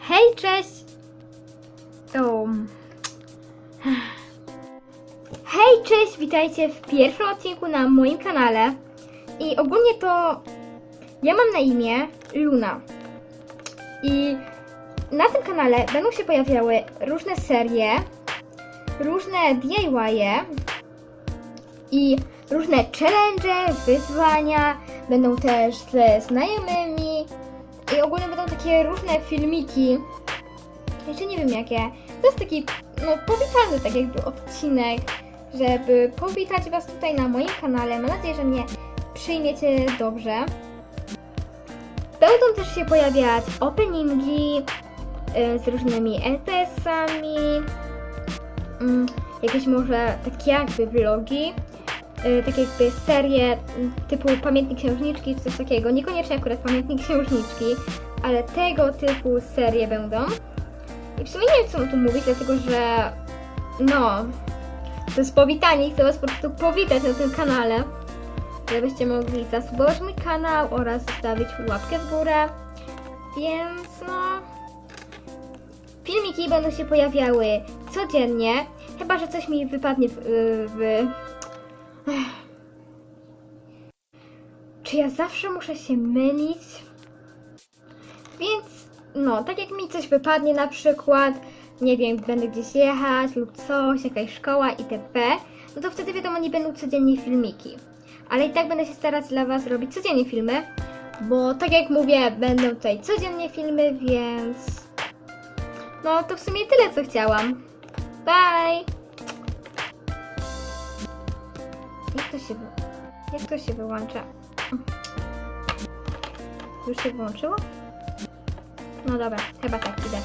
Hej, cześć! O. Hej, cześć! Witajcie w pierwszym odcinku na moim kanale. I ogólnie to ja mam na imię Luna. I na tym kanale będą się pojawiały różne serie, różne DIY i różne challenge, wyzwania. Będą też ze znajomymi i ogólnie będą takie różne filmiki. Jeszcze nie wiem jakie. To jest taki, no, powitalny tak jakby odcinek, żeby powitać Was tutaj na moim kanale. Mam nadzieję, że mnie przyjmiecie dobrze. Będą też się pojawiać openingi y, z różnymi LPS-ami, mm, jakieś może takie jakby vlogi, y, takie jakby serie mm, typu Pamiętnik Księżniczki czy coś takiego. Niekoniecznie akurat Pamiętnik Księżniczki, ale tego typu serie będą. I w sumie nie wiem co mam tu mówić, dlatego że no, to jest powitanie i chcę Was po prostu powitać na tym kanale. Żebyście mogli zasubować mój kanał oraz zostawić łapkę w górę. Więc no, filmiki będą się pojawiały codziennie, chyba że coś mi wypadnie w. w... Czy ja zawsze muszę się mylić? Więc no, tak jak mi coś wypadnie na przykład, nie wiem, będę gdzieś jechać lub coś, jakaś szkoła itp., no to wtedy wiadomo, nie będą codziennie filmiki. Ale i tak będę się starać dla Was robić codziennie filmy, bo tak jak mówię, będą tutaj codziennie filmy, więc no to w sumie tyle, co chciałam. Bye! Jak to się, jak to się wyłącza? Już się wyłączyło? No dobra, chyba tak idę.